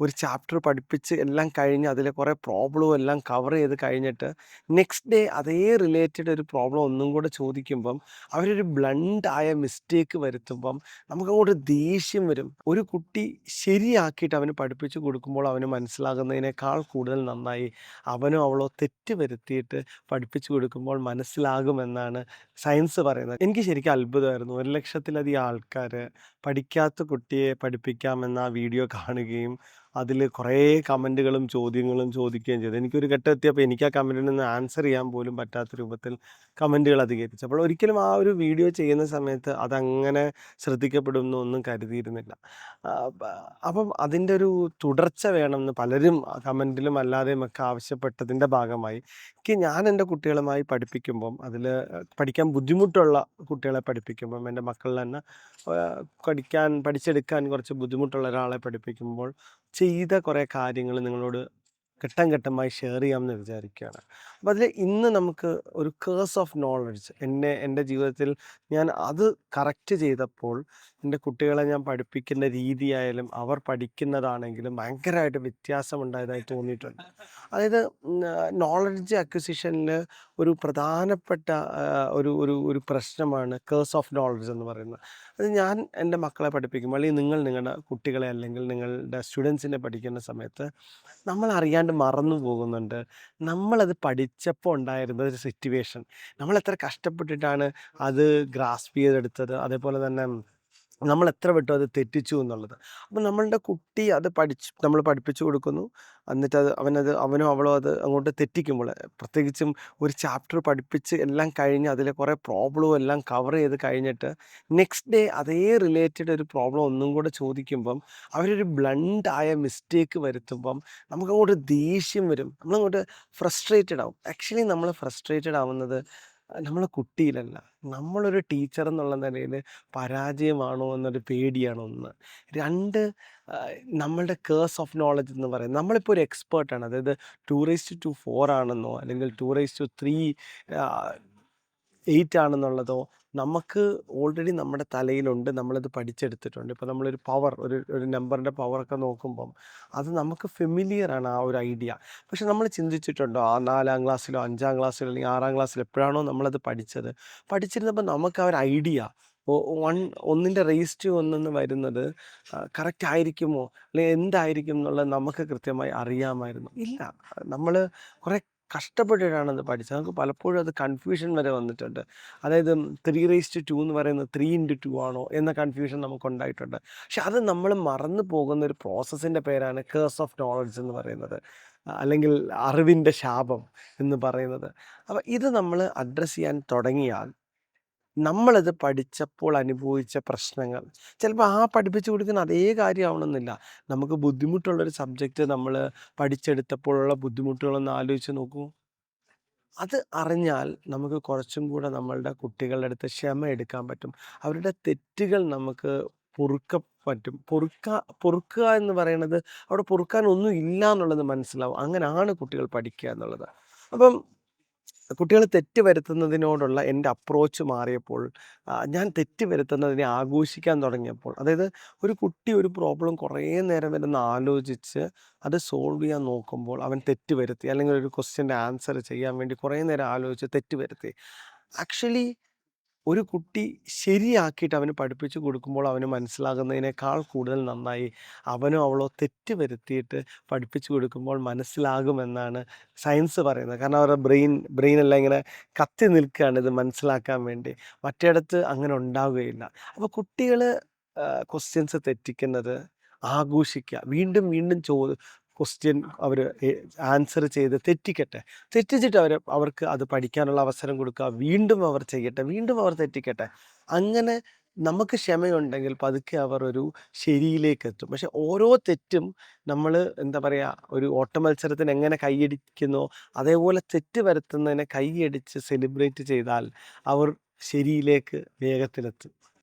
ഒരു ചാപ്റ്റർ പഠിപ്പിച്ച് എല്ലാം കഴിഞ്ഞ് അതിലെ കുറേ പ്രോബ്ലവും എല്ലാം കവർ ചെയ്ത് കഴിഞ്ഞിട്ട് നെക്സ്റ്റ് ഡേ അതേ റിലേറ്റഡ് ഒരു പ്രോബ്ലം ഒന്നും കൂടെ ചോദിക്കുമ്പം അവരൊരു ആയ മിസ്റ്റേക്ക് വരുത്തുമ്പം നമുക്കങ്ങോട്ട് ദേഷ്യം വരും. ഒരു കുട്ടി ശരിയാക്കിയിട്ട് അവന് പഠിപ്പിച്ച് കൊടുക്കുമ്പോൾ അവന് മനസ്സിലാകുന്നതിനേക്കാൾ കൂടുതൽ നന്നായി അവനോ അവളോ തെറ്റ് വരുത്തിയിട്ട് പഠിപ്പിച്ചു കൊടുക്കുമ്പോൾ മനസ്സിലാകുമെന്നാണ് സയൻസ് പറയുന്നത്. എനിക്ക് ശരിക്കും അത്ഭുതമായിരുന്നു. ഒരു ലക്ഷത്തിലധികം ആൾക്കാർ പഠിക്കാത്ത കുട്ടിയെ പഠിപ്പിക്കാമെന്ന വീഡിയോ കാണുകയും അതിൽ കുറേ കമന്റുകളും ചോദ്യങ്ങളും ചോദിക്കുകയും ചെയ്തു. എനിക്കൊരു ഘട്ടം എത്തിയപ്പോൾ എനിക്ക് ആ കമന്റിൽ നിന്ന് ആൻസർ ചെയ്യാൻ പോലും പറ്റാത്ത രൂപത്തിൽ കമന്റുകൾ അധികരിച്ചു. അപ്പോൾ ഒരിക്കലും ആ ഒരു വീഡിയോ ചെയ്യുന്ന സമയത്ത് അതങ്ങനെ ശ്രദ്ധിക്കപ്പെടുമെന്ന് ഒന്നും കരുതിയിരുന്നില്ല. അപ്പം അതിന്റെ ഒരു തുടർച്ച വേണമെന്ന് പലരും കമന്റിലും അല്ലാതെയും ഒക്കെ ആവശ്യപ്പെട്ടതിന്റെ ഭാഗമായി. എനിക്ക് ഞാൻ എന്റെ കുട്ടികളുമായി പഠിപ്പിക്കുമ്പം അതിൽ പഠിക്കാൻ ബുദ്ധിമുട്ടുള്ള കുട്ടികളെ പഠിപ്പിക്കുമ്പം എന്റെ മക്കളിൽ തന്നെ പഠിക്കാൻ പഠിച്ചെടുക്കാൻ കുറച്ച് ബുദ്ധിമുട്ടുള്ള ഒരാളെ പഠിപ്പിക്കുമ്പോൾ ചെയ്ത കുറേ കാര്യങ്ങൾ നിങ്ങളോട് ഘട്ടം ഘട്ടമായി ഷെയർ ചെയ്യാമെന്ന് വിചാരിക്കുകയാണ്. അപ്പോൾ അതിൽ ഇന്ന് നമുക്ക് ഒരു കേഴ്സ് ഓഫ് നോളജ് എന്നെ എന്റെ ജീവിതത്തിൽ ഞാൻ അത് കറക്റ്റ് ചെയ്തപ്പോൾ എന്റെ കുട്ടികളെ ഞാൻ പഠിപ്പിക്കുന്ന രീതിയായാലും അവർ പഠിക്കുന്നതാണെങ്കിലും ഭയങ്കരമായിട്ട് വ്യത്യാസമുണ്ടായതായി തോന്നിയിട്ടുണ്ട്. അതായത് നോളജ് അക്വിസിഷനിൽ ഒരു പ്രധാനപ്പെട്ട ഒരു ഒരു ഒരു പ്രശ്നമാണ് കേഴ്സ് ഓഫ് നോളജ് എന്ന് പറയുന്നത്. അത് ഞാൻ എന്റെ മക്കളെ പഠിപ്പിക്കുമ്പോൾ അല്ലെങ്കിൽ നിങ്ങൾ നിങ്ങളുടെ കുട്ടികളെ അല്ലെങ്കിൽ നിങ്ങളുടെ സ്റ്റുഡൻസിനെ പഠിക്കുന്ന സമയത്ത് നമ്മൾ അറിയാണ്ട് മറന്നു പോകുന്നുണ്ട്. നമ്മളത് പഠിച്ചപ്പോൾ ഉണ്ടായിരുന്ന ഒരു സിറ്റുവേഷൻ. നമ്മൾ എത്ര കഷ്ടപ്പെട്ടിട്ടാണ് അത് ഗ്രാസ്പ് ചെയ്തെടുത്തത്. അതേപോലെ തന്നെ നമ്മൾ എത്ര വിട്ടു അത് തെറ്റിച്ചു എന്നുള്ളത്. അപ്പം നമ്മളുടെ കുട്ടി അത് പഠിച്ച് നമ്മൾ പഠിപ്പിച്ചു കൊടുക്കുന്നു. എന്നിട്ട് അത് അവനത് അവനോ അവളോ അത് അങ്ങോട്ട് തെറ്റിക്കുമ്പോൾ പ്രത്യേകിച്ചും ഒരു ചാപ്റ്റർ പഠിപ്പിച്ച് എല്ലാം കഴിഞ്ഞ് അതിലെ കുറേ പ്രോബ്ലവും എല്ലാം കവർ ചെയ്ത് കഴിഞ്ഞിട്ട് നെക്സ്റ്റ് ഡേ അതേ റിലേറ്റഡ് ഒരു പ്രോബ്ലം ഒന്നും കൂടെ ചോദിക്കുമ്പം അവരൊരു ബ്ലണ്ട് ആയ മിസ്റ്റേക്ക് വരുത്തുമ്പം നമുക്കങ്ങോട്ട് ദേഷ്യം വരും. നമ്മളങ്ങോട്ട് ഫ്രസ്ട്രേറ്റഡ് ആവും. ആക്ച്വലി നമ്മൾ ഫ്രസ്ട്രേറ്റഡ് ആവുന്നത് നമ്മളെ കുട്ടിയിലല്ല. നമ്മളൊരു ടീച്ചർ എന്നുള്ള നിലയിൽ പരാജയമാണോ എന്നൊരു പേടിയാണ് ഒന്ന്. രണ്ട് നമ്മളുടെ കേഴ്സ് ഓഫ് നോളജ് എന്ന് പറയുന്നത് നമ്മളിപ്പോൾ ഒരു എക്സ്പേർട്ടാണ് അതായത് ടൂറിസ്റ്റ് ടു ഫോർ ആണെന്നോ അല്ലെങ്കിൽ ടൂറിസ്റ്റ് ടു ത്രീ എയ്റ്റ് ആണെന്നുള്ളതോ നമുക്ക് ഓൾറെഡി നമ്മുടെ തലയിലുണ്ട് നമ്മളത് പഠിച്ചെടുത്തിട്ടുണ്ട്. ഇപ്പോൾ നമ്മളൊരു പവർ ഒരു ഒരു നമ്പറിന്റെ പവറൊക്കെ നോക്കുമ്പം അത് നമുക്ക് ഫെമിലിയർ ആണ് ആ ഒരു ഐഡിയ പക്ഷെ നമ്മൾ ചിന്തിച്ചിട്ടുണ്ടോ ആ നാലാം ക്ലാസ്സിലോ അഞ്ചാം ക്ലാസ്സിലോ അല്ലെങ്കിൽ ആറാം ക്ലാസ്സിലോ എപ്പോഴാണോ നമ്മളത് പഠിച്ചത്? പഠിച്ചിരുന്നപ്പോൾ നമുക്ക് ആ ഒരു ഐഡിയ വൺ ഒന്നിന്റെ റേസ്റ്റ് ഒന്നെന്ന് വരുന്നത് കറക്റ്റ് ആയിരിക്കുമോ? അല്ലെങ്കിൽ എന്തായിരിക്കും എന്നുള്ളത് നമുക്ക് കൃത്യമായി അറിയാമായിരുന്നു. ഇല്ല നമ്മൾ കുറേ കഷ്ടപ്പെട്ടിട്ടാണ് അത് പഠിച്ചത്. നമുക്ക് പലപ്പോഴും അത് കൺഫ്യൂഷൻ വരെ വന്നിട്ടുണ്ട്. അതായത് ത്രീ റേസ്റ്റ് ടു എന്ന് പറയുന്നത് ത്രീ ഇന്റു ടു ആണോ എന്ന കൺഫ്യൂഷൻ നമുക്ക് ഉണ്ടായിട്ടുണ്ട് പക്ഷെ അത് നമ്മൾ മറന്നു പോകുന്ന ഒരു പ്രോസസ്സിന്റെ പേരാണ് കേഴ്സ് ഓഫ് നോളജ് എന്ന് പറയുന്നത്. അല്ലെങ്കിൽ അറിവിന്റെ ശാപം എന്ന് പറയുന്നത്. അപ്പോൾ ഇത് നമ്മൾ അഡ്രസ്സ് ചെയ്യാൻ തുടങ്ങിയാൽ നമ്മളത് പഠിച്ചപ്പോൾ അനുഭവിച്ച പ്രശ്നങ്ങൾ. ചിലപ്പോൾ ആ പഠിപ്പിച്ചു കൊടുക്കുന്ന അതേ കാര്യമാവണമെന്നില്ല. നമുക്ക് ബുദ്ധിമുട്ടുള്ളൊരു സബ്ജക്റ്റ് നമ്മൾ പഠിച്ചെടുത്തപ്പോഴുള്ള ബുദ്ധിമുട്ടുകളൊന്ന് ആലോചിച്ച് നോക്കൂ. അത് അറിഞ്ഞാൽ നമുക്ക് കുറച്ചും കൂടെ നമ്മളുടെ കുട്ടികളുടെ അടുത്ത് ക്ഷമ എടുക്കാൻ പറ്റും. അവരുടെ തെറ്റുകൾ നമുക്ക് പൊറുക്ക പറ്റും. പൊറുക്ക പൊറുക്കുക എന്ന് പറയുന്നത് അവിടെ പൊറുക്കാൻ ഒന്നും ഇല്ല എന്നുള്ളത് മനസ്സിലാവും. അങ്ങനെയാണ് കുട്ടികൾ പഠിക്കുക എന്നുള്ളത്. അപ്പം കുട്ടികൾ തെറ്റ് വരുത്തുന്നതിനോടുള്ള എന്റെ അപ്രോച്ച് മാറിയപ്പോൾ ഞാൻ തെറ്റ് വരുത്തുന്നതിനെ ആഘോഷിക്കാൻ തുടങ്ങിയപ്പോൾ അതായത് ഒരു കുട്ടി ഒരു പ്രോബ്ലം കുറേ നേരം വരുന്ന ആലോചിച്ച് അത് സോൾവ് ചെയ്യാൻ നോക്കുമ്പോൾ അവൻ തെറ്റ് വരുത്തി അല്ലെങ്കിൽ ഒരു ക്വസ്റ്റ്യന്റെ ആൻസർ ചെയ്യാൻ വേണ്ടി കുറേ നേരം ആലോചിച്ച് തെറ്റ് വരുത്തി. ആക്ച്വലി ഒരു കുട്ടി ശരിയാക്കിയിട്ട് അവന് പഠിപ്പിച്ചു കൊടുക്കുമ്പോൾ അവന് മനസ്സിലാകുന്നതിനേക്കാൾ കൂടുതൽ നന്നായി അവനോ അവളോ തെറ്റ് വരുത്തിയിട്ട് പഠിപ്പിച്ചു കൊടുക്കുമ്പോൾ മനസ്സിലാകുമെന്നാണ് സയൻസ് പറയുന്നത്. കാരണം അവരുടെ ബ്രെയിൻ ബ്രെയിനെല്ലാം ഇങ്ങനെ കത്തി നിൽക്കുകയാണ് ഇത് മനസ്സിലാക്കാൻ വേണ്ടി. മറ്റേടത്ത് അങ്ങനെ ഉണ്ടാവുകയില്ല. അപ്പോൾ കുട്ടികൾ ക്വസ്റ്റ്യൻസ് തെറ്റിക്കുന്നത് ആഘോഷിക്കുക. വീണ്ടും വീണ്ടും ചോ ക്വസ്റ്റ്യൻ അവർ ആൻസർ ചെയ്ത് തെറ്റിക്കട്ടെ. തെറ്റിച്ചിട്ട് അവർ അവർക്ക് അത് പഠിക്കാനുള്ള അവസരം കൊടുക്കുക. വീണ്ടും അവർ ചെയ്യട്ടെ. വീണ്ടും അവർ തെറ്റിക്കട്ടെ. അങ്ങനെ നമുക്ക് ക്ഷമയുണ്ടെങ്കിൽ പതുക്കെ അവർ ഒരു ശരിയിലേക്ക് എത്തും പക്ഷെ ഓരോ തെറ്റും നമ്മൾ എന്താ പറയുക ഒരു ഓട്ട മത്സരത്തിന് എങ്ങനെ കൈയടിക്കുന്നോ അതേപോലെ തെറ്റ് വരുത്തുന്നതിനെ കൈയടിച്ച് സെലിബ്രേറ്റ് ചെയ്താൽ അവർ ശരിയിലേക്ക് വേഗത്തിലെത്തും.